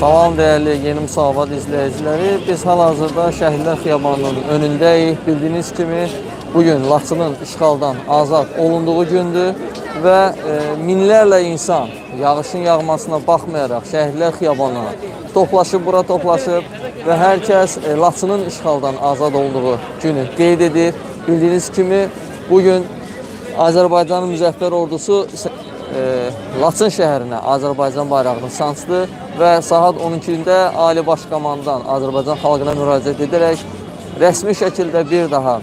Salam değerli Yeni Musavat izleyicileri. Biz hal-hazırda Şəhidlər Xiyabanının önündəyik. Bildiyiniz kimi bugün Laçının işğaldan azad olunduğu gündür və e, insan yağışın yağmasına baxmayaraq Şəhidlər Xiyabanına toplaşıb, bura toplaşıb və hər kəs e, Laçının işğaldan azad olduğu günü qeyd edir. Bildiyiniz kimi bugün Azərbaycanın müzəffər ordusu Laçın şəhərinə Azərbaycan bayrağını sancdı və saat 12-də Ali Baş Komandan Azərbaycan xalqına müraciət edərək rəsmi şəkildə bir daha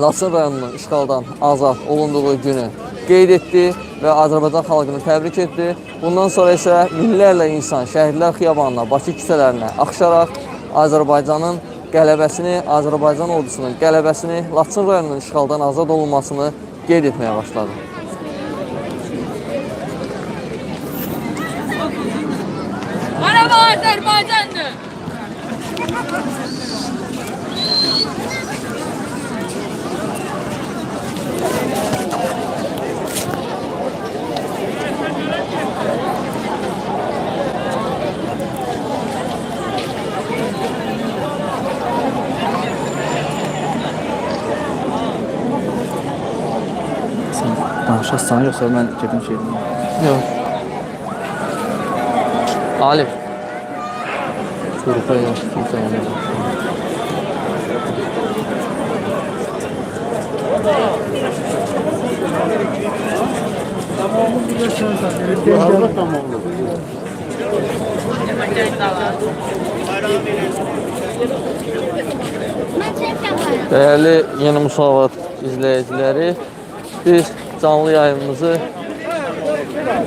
Laçın rayonunun işğaldan azad olunduğu günü qeyd etdi və Azərbaycan xalqını təbrik etdi. Bundan sonra isə minlərlə insan şəhidlər xiyabanına, Bakı küçələrinə axışaraq Azərbaycanın qələbəsini, Azərbaycan ordusunun qələbəsini, Laçın rayonunun işğaldan azad olunmasını qeyd etməyə başladı. Merhaba Azerbaycanlı. Sen danışarsan yoksa ben gedim şey kimsə olmaz. Değerli Yeni Musavat izleyicileri, biz canlı yayınımızı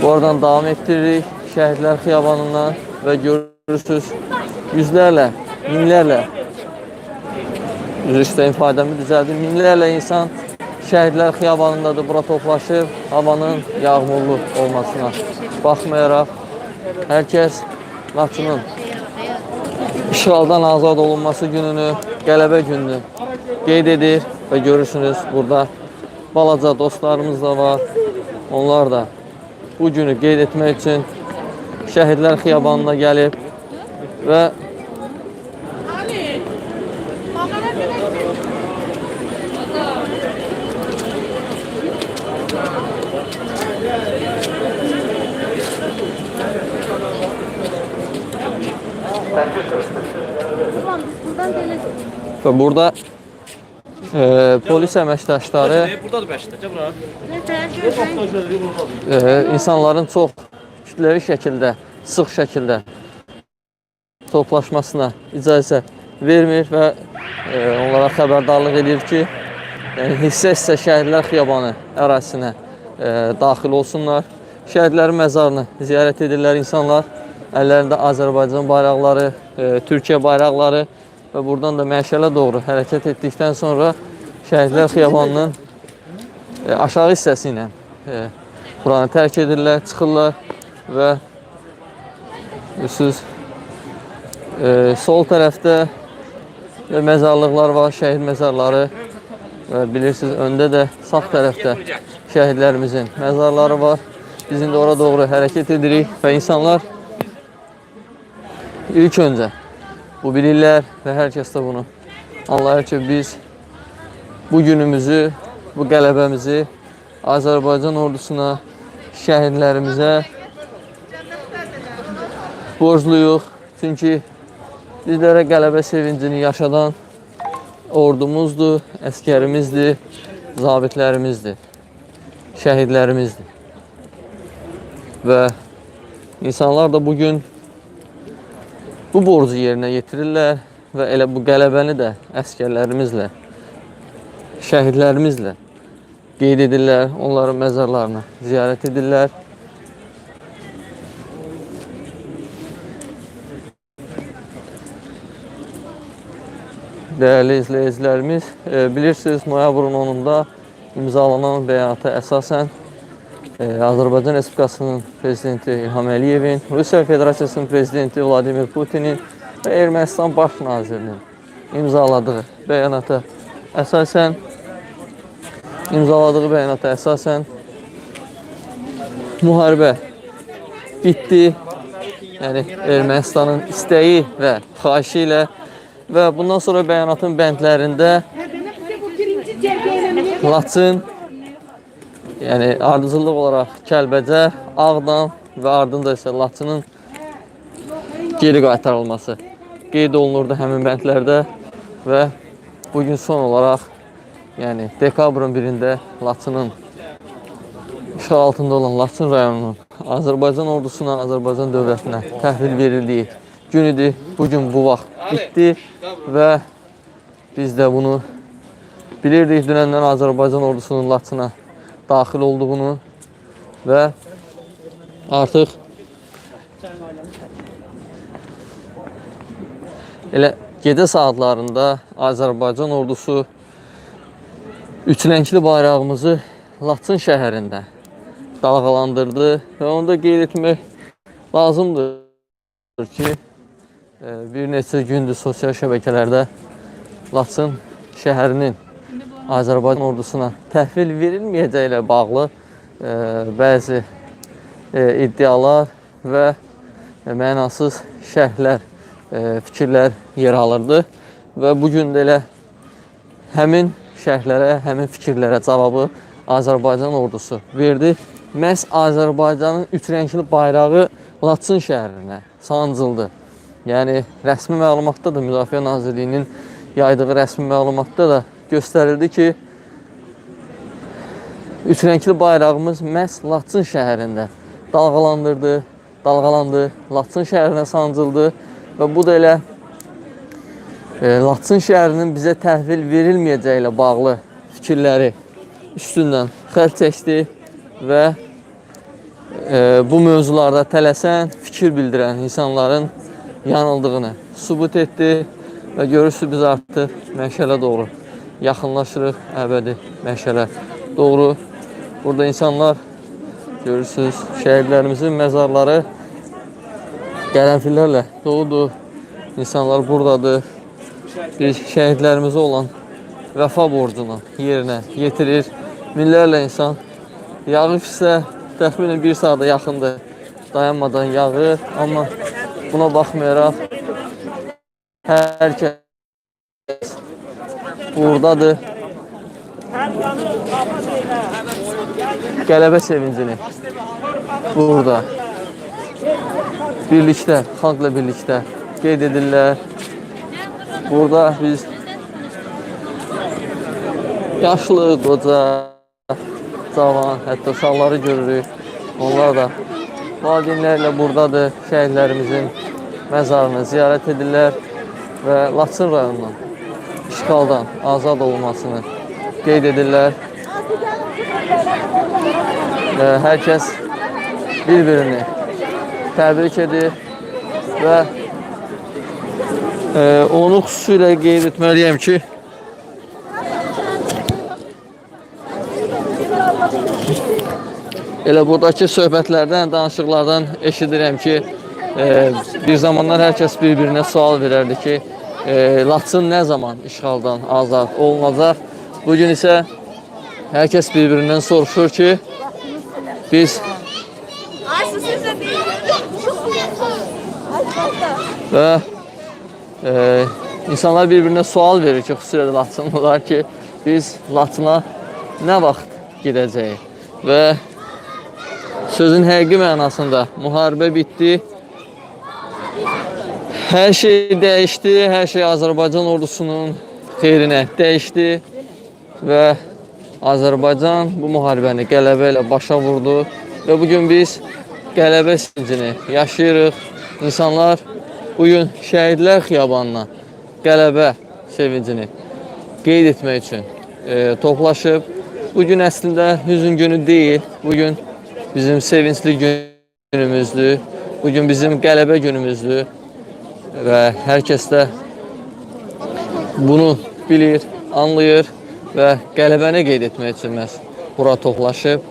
buradan devam ettiririk. Şəhidlər Xiyabanından və görürsüz yüzlərlə, minlərlə üzr ifadəmi düzəldim. Minlərlə insan Şəhidlər Xiyabanındadır, bura toplaşıb havanın yağmurlu olmasına baxmayaraq hər kəs Laçının işğaldan azad olunması gününü, qələbə gününü qeyd edir və görürsünüz burada balaca dostlarımız da var. Onlar da bu günü qeyd etmək üçün Şəhidlər Xiyabanına gəlib və və burada e, polis əməkdaşları e, insanların çox kütləvi şəkildə, sıx şəkildə toplaşmasına icazə vermir və e, onlara xəbərdarlıq edir ki, yəni hissə-hissə şəhidlər xiyabanı ərazisinə e, daxil olsunlar. Şəhidlərin məzarını ziyarət edirlər insanlar. Əllərində Azərbaycan bayraqları, e, Türkiyə bayraqları və buradan da məşələ doğru hərəkət etdikdən sonra şəhidlər xiyabanının e, aşağı hissəsi ilə e, buranı tərk edirlər, çıxırlar və siz Ee, sol tərəfdə məzarlıqlar var, şəhid məzarları. Və bilirsiniz, öndə də sağ tərəfdə şəhidlərimizin məzarları var. Biz indi ora doğru hərəkət edirik və insanlar ilk öncə bu bilirlər və hər kəs də bunu anlayır ki, biz bu günümüzü, bu qələbəmizi Azərbaycan ordusuna, şəhidlərimizə borcluyuq. Çünki bizlərə qələbə sevincini yaşadan ordumuzdur, əskərimizdir, zabitlərimizdir, şəhidlərimizdir. Və insanlar da bugün bu borcu yerinə yetirirlər və elə bu qələbəni də əskərlərimizlə, şəhidlərimizlə qeyd edirlər, onların məzarlarını ziyarət edirlər. Değerli izleyicilerimiz, e, bilirsiniz noyabrın 10-unda imzalanan bəyanata əsasən e, Azərbaycan Respublikasının prezidenti İlham Əliyevin, Rusiya Federasiyasının prezidenti Vladimir Putinin və Ermənistan baş imzaladığı bəyanata əsasən imzaladığı bəyanata əsasən müharibə bitdi. Yəni Ermənistanın istəyi və xahişi ilə və bundan sonra bəyanatın bəndlərində Laçın, yəni ardıcıllıq olaraq Kəlbəcər, Ağdam və ardında isə Laçının geri qaytarılması qeyd olunurdu həmin bəndlərdə və bu gün son olaraq yəni dekabrın 1-də Laçının işğal altında olan Laçın rayonunun Azərbaycan ordusuna, Azərbaycan dövlətinə təhvil verildiyi gün idi. Bu vaxt bitdi və biz də bunu bilirdik dünəndən Azərbaycan ordusunun Laçına daxil olduğunu və artıq elə gecə saatlarında Azərbaycan ordusu üç rəngli bayrağımızı Laçın şəhərində dalğalandırdı və onu da qeyd etmək lazımdır ki, bir neçə gündür sosial şəbəkələrdə Laçın şəhərinin Azərbaycan ordusuna təhvil verilməyəcəyi ilə bağlı e, bəzi e, iddialar və mənasız şərhlər, e, fikirlər yer alırdı və bu gün də elə həmin şərhlərə, həmin fikirlərə cavabı Azərbaycan ordusu verdi. Məhz Azərbaycanın üç rəngli bayrağı Laçın şəhərinə sancıldı. Yəni rəsmi məlumatda da Müdafiə Nazirliyinin yaydığı rəsmi məlumatda da göstərildi ki, üç rəngli bayrağımız məhz Laçın şəhərində dalğalandırdı, dalğalandı, Laçın şəhərinə sancıldı və bu da elə e, Laçın şəhərinin bizə təhvil verilməyəcəyi ilə bağlı fikirləri üstündən xətt çəkdi və e, bu mövzularda tələsən, fikir bildirən insanların yanıldığını sübut etdi və görürsünüz biz artıq məşələ doğru yaxınlaşırıq əbədi məşələ doğru. Burada insanlar görürsünüz şəhidlərimizin məzarları qərənfillərlə doludur. İnsanlar buradadır. Biz şəhidlərimizə olan vəfa borcunu yerinə yetirir. Minlərlə insan yağış isə təxminən bir saata yaxındır dayanmadan yağır, amma buna baxmayaraq hər kəs buradadır. Qələbə sevincini burada birlikdə, xalqla birlikdə qeyd edirlər. Burada biz yaşlı, qoca, cavan, hətta uşaqları görürük. Onlar da valideynlərlə buradadır. Şəhidlərimizin məzarını ziyarət edirlər və Laçın rayonunun işğaldan azad olunmasını qeyd edirlər. Və hər kəs bir-birini təbrik edir və e, onu xüsusilə qeyd etməliyəm ki, elə buradakı söhbətlərdən, danışıqlardan eşidirəm ki, e, bir zamanlar hər kəs bir-birinə sual verərdi ki, e, Laçın nə zaman işğaldan azad olunacaq? Bu gün isə hər bir-birindən soruşur ki, biz və e, insanlar bir-birinə sual verir ki, xüsusilə Laçınlılar ki, biz Laçına nə vaxt gedəcəyik? Və sözün həqiqi mənasında müharibə bitdi. Hər şey dəyişdi, hər şey Azərbaycan ordusunun xeyrinə dəyişdi və Azərbaycan bu müharibəni qələbə ilə başa vurdu və bu gün biz qələbə sevincini yaşayırıq. İnsanlar bu gün şəhidlər xiyabanına qələbə sevincini qeyd etmək üçün e, toplaşıb. Bu əslində hüzün günü deyil. Bu gün bizim sevincli günümüzdür. Bu gün bizim qələbə günümüzdür və hər kəs də bunu bilir, anlayır və qələbəni qeyd etmək üçün məhz bura toplaşıb.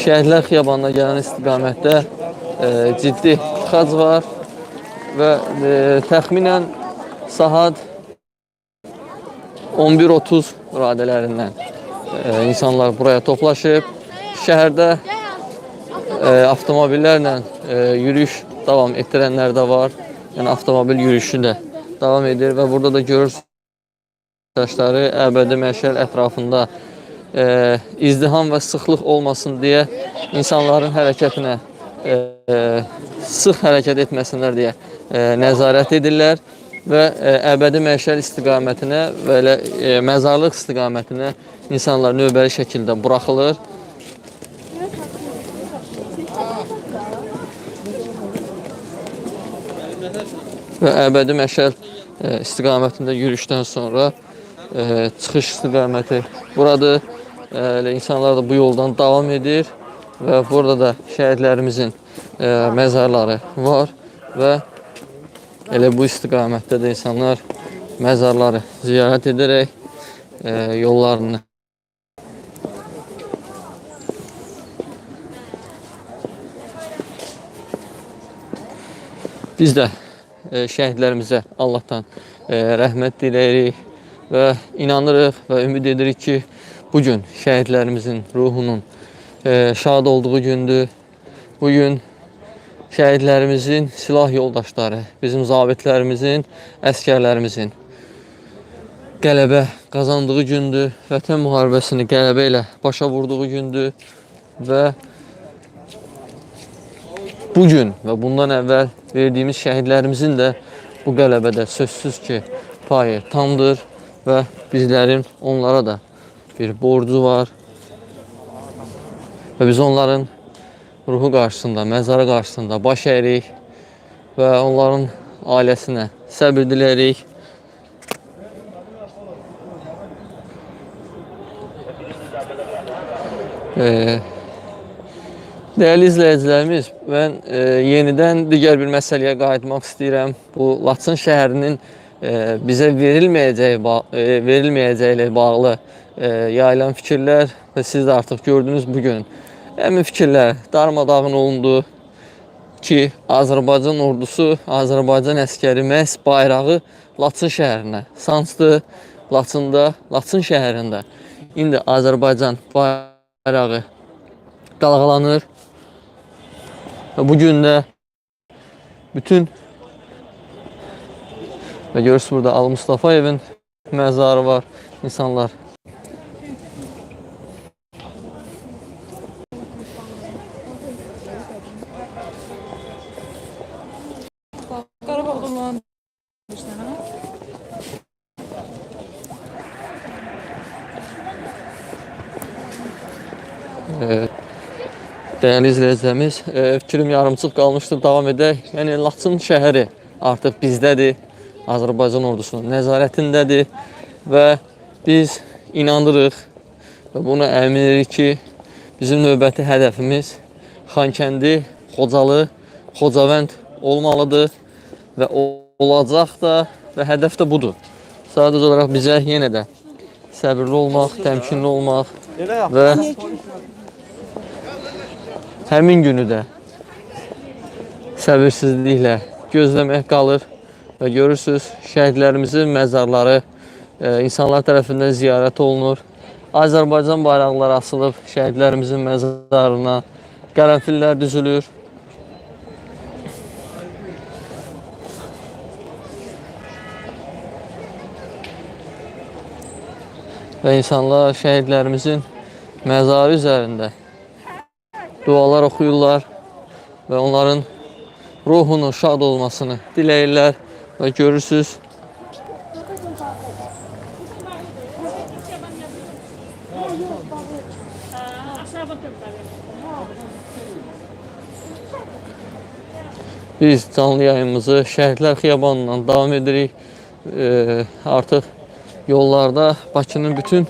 Şəhidlər xiyabanına gələn istiqamətdə e, ciddi tıxac var və e, təxminən saat 11:30 radələrindən e, insanlar buraya toplaşıb. Şəhərdə e, avtomobillərlə e, yürüyüş davam etdirənlər də var. Yəni avtomobil yürüyüşü də davam edir və burada da görürsünüz Daşları əbədi məşəl ətrafında e, izdiham və sıxlıq olmasın deyə insanların hərəkətinə e, e, sıx hərəkət etməsinlər deyə e, nəzarət edirlər və e, əbədi məşəl istiqamətinə və elə e, istiqamətinə insanlar növbəli şəkildə buraxılır. və əbədi məşəl e, istiqamətində yürüyüşdən sonra e, çıxış istiqaməti buradır. Elə insanlar da bu yoldan davam edir və burada da şəhidlərimizin e, məzarları var və elə bu istiqamətdə də insanlar məzarları ziyarət edərək e, yollarını Biz də e, şəhidlərimizə Allahdan e, rəhmət diləyirik və inanırıq və ümid edirik ki, bu gün şəhidlərimizin ruhunun e, şad olduğu gündür. Bu gün şəhidlərimizin silah yoldaşları, bizim zabitlərimizin, əskərlərimizin qələbə qazandığı gündür. Vətən müharibəsini qələbə ilə başa vurduğu gündür və bu gün və bundan əvvəl verdiyimiz şəhidlərimizin də bu qələbədə sözsüz ki, payı tamdır və bizlərin onlara da bir borcu var. Və biz onların ruhu qarşısında, məzarı qarşısında baş əyirik və onların ailəsinə səbir diləyirik. Ee, Dəyərli izləyicilərimiz, mən e, yenidən digər bir məsələyə qayıtmaq istəyirəm. Bu Laçın şəhərinin e, bizə verilməyəcəyi e, bağlı e, yayılan fikirlər və siz də artıq gördünüz bu gün. Həmin fikirlər darmadağın olundu ki, Azərbaycan ordusu, Azərbaycan əskəri məhz bayrağı Laçın şəhərinə sancdı. Laçında, Laçın şəhərində indi Azərbaycan bayrağı dalğalanır. Və bu gün də bütün və görürsünüz burada Ali Mustafayevin məzarı var. İnsanlar Qarabağda olan Dəyərli izləyicilərimiz, e, fikrim yarımçıq qalmışdır, davam edək. Yəni Laçın şəhəri artıq bizdədir. Azərbaycan ordusunun nəzarətindədir və biz inanırıq və buna əminirik ki, bizim növbəti hədəfimiz Xankəndi, Xocalı, Xocavənd olmalıdır və olacaq da və hədəf də budur. Sadəcə olaraq bizə yenə də səbirli olmaq, təmkinli olmaq və həmin günü də səbirsizliklə gözləmək qalır və görürsüz şəhidlərimizin məzarları e, insanlar tərəfindən ziyarət olunur. Azərbaycan bayraqları asılıb şəhidlərimizin məzarına qərənfillər düzülür. Və insanlar şəhidlərimizin məzarı üzərində dualar oxuyurlar və onların ruhunun şad olmasını diləyirlər və görürsüz Biz canlı yayımımızı Şəhidlər Xiyabanından davam edirik. Ee, artıq yollarda Bakının bütün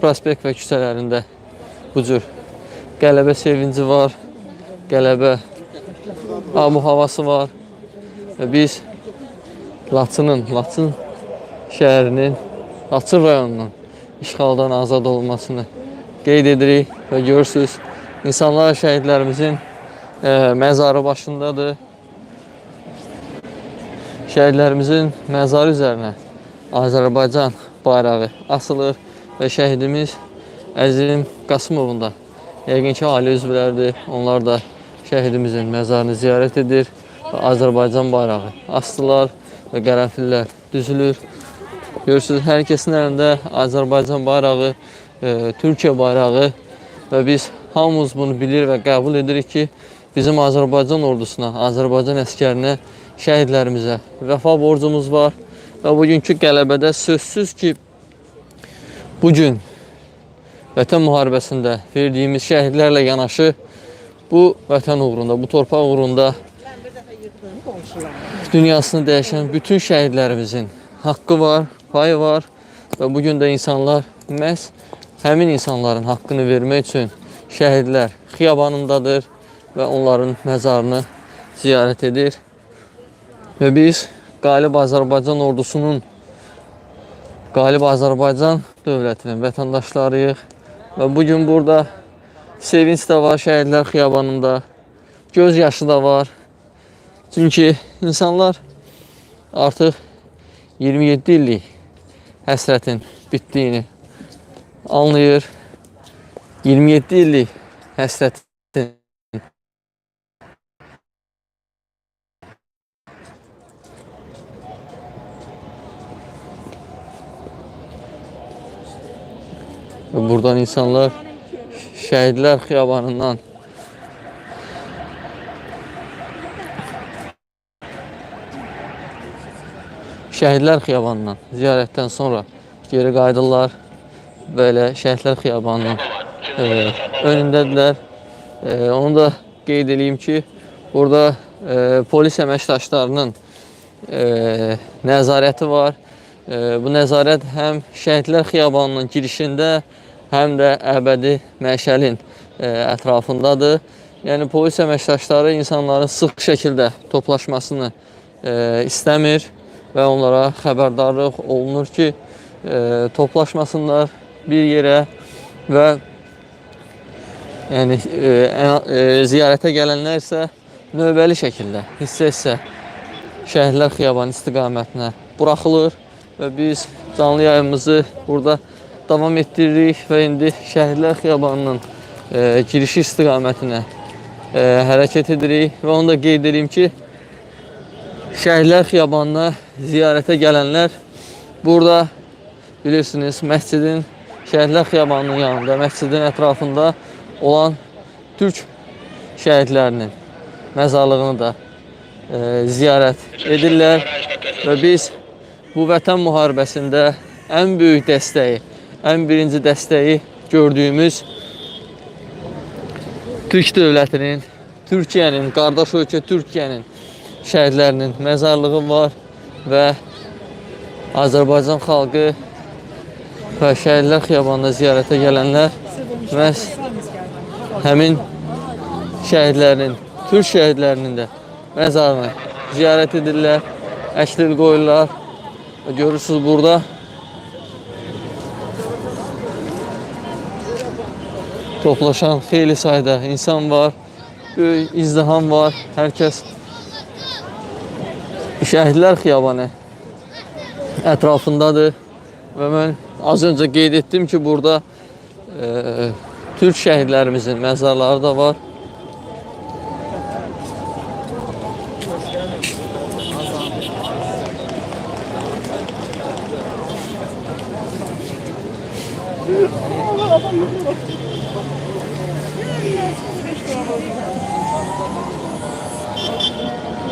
prospekt və küçələrində bu cür qələbə sevinci var, qələbə abu havası var və biz Laçının, Laçın şəhərinin, Laçın rayonunun işğaldan azad olmasını qeyd edirik və görürsüz, insanlar şəhidlərimizin e, məzarı başındadır. Şəhidlərimizin məzarı üzərinə Azərbaycan bayrağı asılır və şəhidimiz Əzim Qasımovun yəqin ki, ailə üzvləridir. Onlar da şəhidimizin məzarını ziyarət edir və Azərbaycan bayrağı asdılar və qərənfillər düzülür. Görürsünüz, hər kəsin əlində Azərbaycan bayrağı, e, Türkiyə bayrağı və biz hamımız bunu bilir və qəbul edirik ki, bizim Azərbaycan ordusuna, Azərbaycan əskərinə, şəhidlərimizə vəfa borcumuz var və bugünkü qələbədə sözsüz ki, bu gün vətən müharibəsində verdiyimiz şəhidlərlə yanaşı bu vətən uğrunda, bu torpaq uğrunda dünyasını dəyişən bütün şəhidlərimizin haqqı var, payı var və bu gün də insanlar məhz həmin insanların haqqını vermək üçün şəhidlər xiyabanındadır və onların məzarını ziyarət edir. Və biz qalib Azərbaycan ordusunun qalib Azərbaycan dövlətinin vətəndaşlarıyıq və bu burada sevinç də var şəhidlər xiyabanında, göz yaşı da var. Çünki insanlar artıq 27 illik həsrətin bitdiyini anlayır. 27 illik həsrətin Və buradan insanlar şəhidlər xiyabanından Şəhidlər xiyabanından ziyarətdən sonra geri qayıdırlar. Belə Şəhidlər xiyabanının e, önündədirlər. E, onu da qeyd edeyim ki, burada e, polis əməkdaşlarının e, nəzarəti var. E, bu nəzarət həm Şəhidlər xiyabanının girişində, həm də əbədi məşəlin e, ətrafındadır. Yəni polis əməkdaşları insanların sıx şəkildə toplaşmasını e, istəmir və onlara xəbərdarlıq olunur ki, e, toplaşmasınlar bir yerə və yəni ən- ziyarətə gələnlər isə növbəli şəkildə hissə-hissə Şəhidlər Xiyabanı istiqamətinə buraxılır və biz canlı yayımımızı burada davam etdiririk və indi Şəhidlər Xiyabanının e, girişi istiqamətinə e, hərəkət edirik. Və onu da qeyd edeyim ki, Şəhidlər Xiyabanına ziyarətə gələnlər burada bilirsiniz məscidin Şəhidlər Xiyabanının yanında, məscidin ətrafında olan türk şəhidlərinin məzarlığını da e, ziyarət edirlər. Və biz bu vətən müharibəsində ən böyük dəstəyi, ən birinci dəstəyi gördüyümüz Türk dövlətinin, Türkiyənin, qardaş ölkə Türkiyənin şəhidlərinin məzarlığı var və Azərbaycan xalqı və şəhidlər xiyabanına ziyarətə gələnlər məhz həmin şəhidlərin, Türk şəhidlərinin də məzarını ziyarət edirlər, əkslər qoyurlar. Görürsünüz burada toplaşan xeyli sayda insan var böyük izdiham var. Hər kəs Şəhidlər Xiyabanı ətrafındadır. Və mən az öncə qeyd ki, burada e, Türk şəhidlərimizin məzarları da var.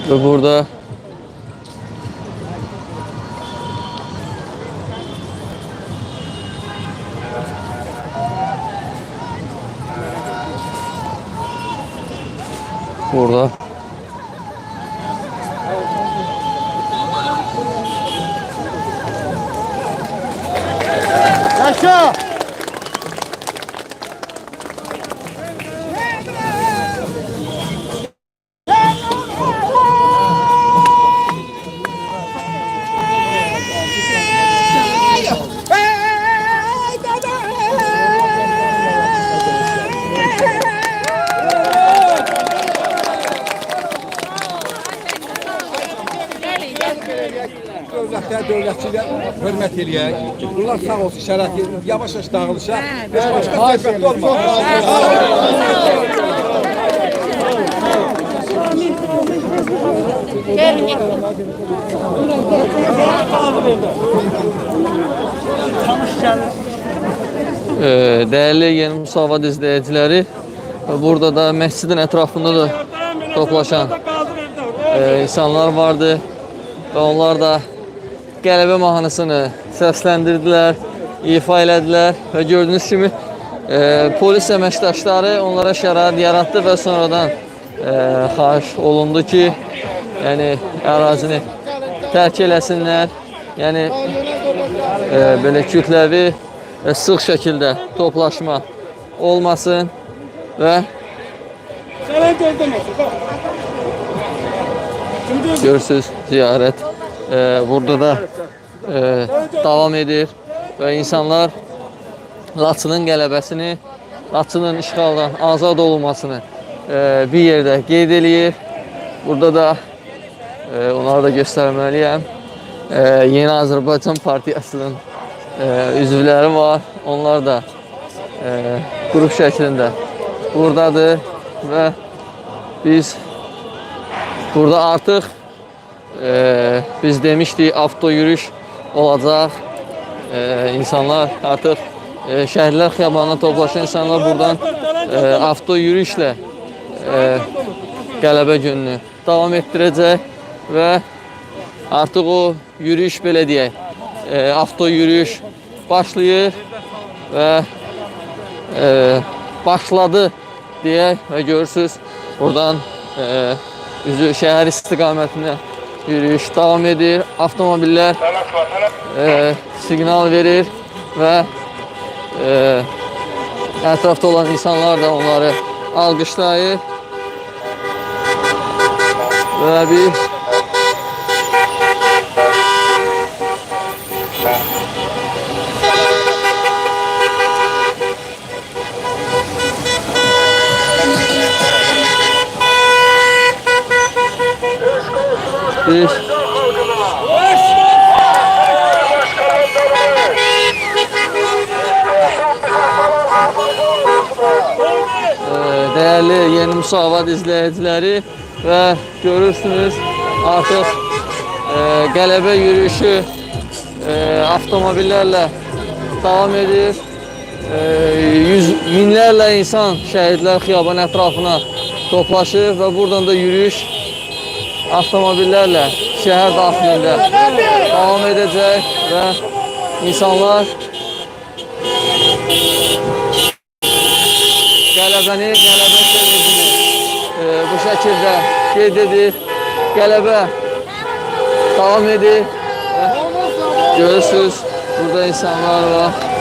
Və burada Burada Olsun, şərəfi yavaş-yavaş dağılışa. Heç başqa söhbət olmaz. e, dəyərli yeni müsavat izləyiciləri burada da məscidin ətrafında da toplaşan e, insanlar vardı və onlar da qələbə mahnısını səsləndirdilər, ifa elədilər və gördüyünüz kimi e, polis əməkdaşları onlara şərait yaratdı və sonradan e, xahiş olundu ki, yəni ərazini tərk eləsinlər. Yəni e, belə kütləvi və sıx şəkildə toplaşma olmasın və görürsüz ziyarət e, burada da e, davam edir və insanlar Laçının qələbəsini, Laçının işğaldan azad olunmasını e, bir yerdə qeyd eləyir. Burada da e, onları da göstərməliyəm. E, Yeni Azərbaycan Partiyasının e, üzvləri var. Onlar da e, qrup şəklində buradadır və biz burada artıq e, biz demişdik avto yürüyüş olacaq. E, insanlar artıq e, şəhərlər xiyabanına toplaşan insanlar buradan e, avto yürüyüşlə e, qələbə gününü davam etdirəcək və artıq o yürüyüş belə deyək, e, avto yürüyüş başlayır və e, başladı deyək və görürsüz buradan e, üzü şəhər istiqamətinə yürüyüş davam edir. Avtomobillər e, siqnal verir və e, ətrafda olan insanlar da onları alqışlayır və bir bir Ee, Değerli yeni müsavat izleyicileri ve görürsünüz artık e, qələbə yürüyüşü e, avtomobillərlə davam edir. E, yüz, minlərlə insan şəhidlər xiyaban ətrafına toplaşır və buradan da yürüyüş avtomobillərlə şəhər daxilində davam edəcək və insanlar qələbəni, qələbə sevincini e, bu şəkildə qeyd edir. Qələbə davam edir. Və görürsünüz, burada insanlar var.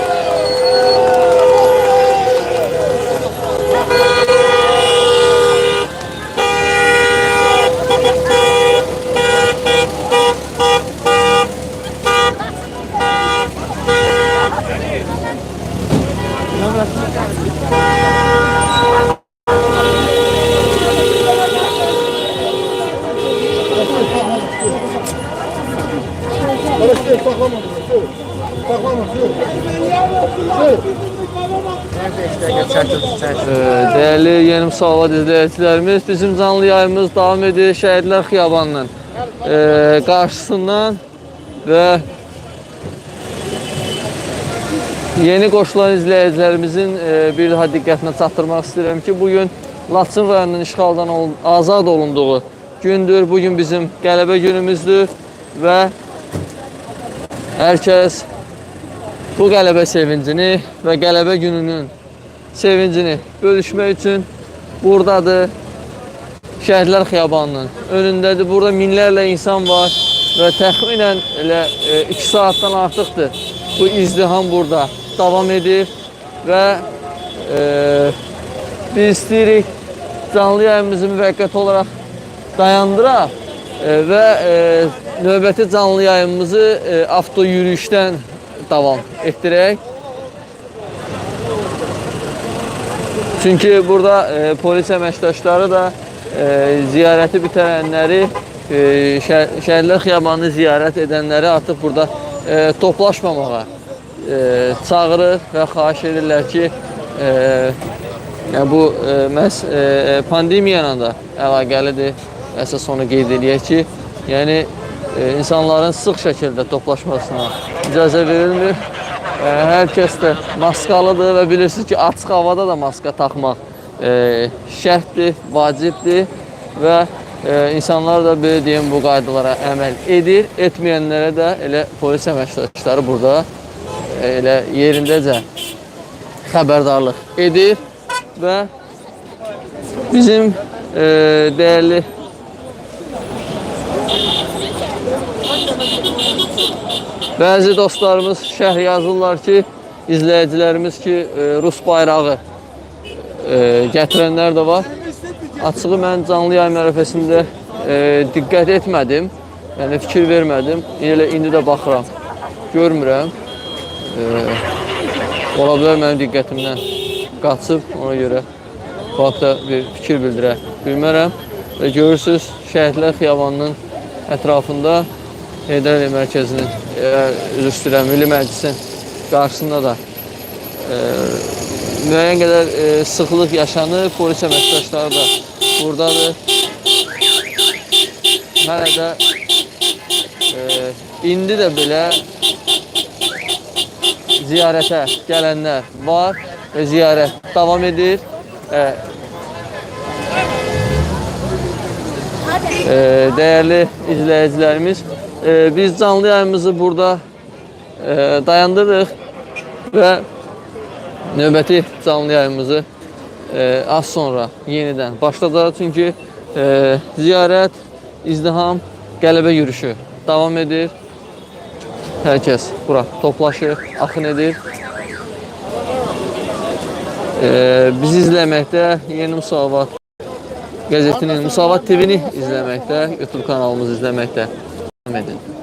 Ee, değerli yenim sağla izleyicilerimiz, bizim canlı yayımız devam edir Şehitler Xiyabanının e, karşısından ve yeni qoşulan izleyicilerimizin e, ee, bir daha diqqətinə çatdırmaq istəyirəm ki, bugün Laçın rayonunun işğaldan azad olunduğu gündür. Bugün bizim qələbə günümüzdür və hər kəs bu qələbə sevincini və qələbə gününün sevincini bölüşmək üçün buradadır. Şəhidlər Xiyabanının önündədir. Burada minlərlə insan var və təxminən elə 2 saatdan artıqdır bu izdiham burada davam edir və e, biz istəyirik canlı yayımımızı müvəqqəti olaraq dayandıraq e, və e, növbəti canlı yayımımızı e, avto yürüyüşdən davam etdirək. Çünki burada e, polis əməkdaşları da e, ziyarəti bitirənləri, e, şə- şəhərlər xiyabanını ziyarət edənləri artıq burada e, toplaşmamağa e, çağırır və xahiş edirlər ki, e, yəni bu e, məhz e, pandemiya ilə də əlaqəlidir. Əsas onu qeyd eləyək ki, yəni e, insanların sıx şəkildə toplaşmasına icazə verilmir. E, hər kəs də maskalıdır və bilirsiniz ki, açıq havada da maska taxmaq e, şərtdir, vacibdir və e, insanlar da belə deyim bu qaydalara əməl edir. Etməyənlərə də elə polis əməkdaşları burada e, elə yerindəcə xəbərdarlıq edir və bizim e, dəyərli Bəzi dostlarımız şərh yazırlar ki, izləyicilərimiz ki, e, Rus bayrağı e, gətirənlər də var. Açığı mən canlı yayım ərəfəsində e, diqqət etmədim. Yəni fikir vermədim. Elə indi də baxıram. Görmürəm. Ola bilər mənim diqqətimdən qaçıb ona görə haqda bir fikir bildirə bilmərəm. Və görürsüz, Şəhidlər Xiyabanının ətrafında Heydər Əliyev mərkəzinin, e, üzr istəyirəm, Milli Məclisin qarşısında da e, müəyyən qədər e, sıxlıq yaşanır. Polis əməkdaşları da buradadır. Hələ də e, indi də belə ziyarətə gələnlər var və ziyarət davam edir. E, e, dəyərli izləyicilərimiz, e, biz canlı yayımızı burada e, dayandırırıq və növbəti canlı yayımızı e, az sonra yenidən başladıq. Çünki e, ziyarət, izdiham, qələbə yürüyüşü davam edir. Hər kəs bura toplaşır, axın edir. E, bizi izləməkdə Yeni Müsavat qəzetinin Müsavat TV-ni izləməkdə, YouTube kanalımızı izləməkdə davam edin.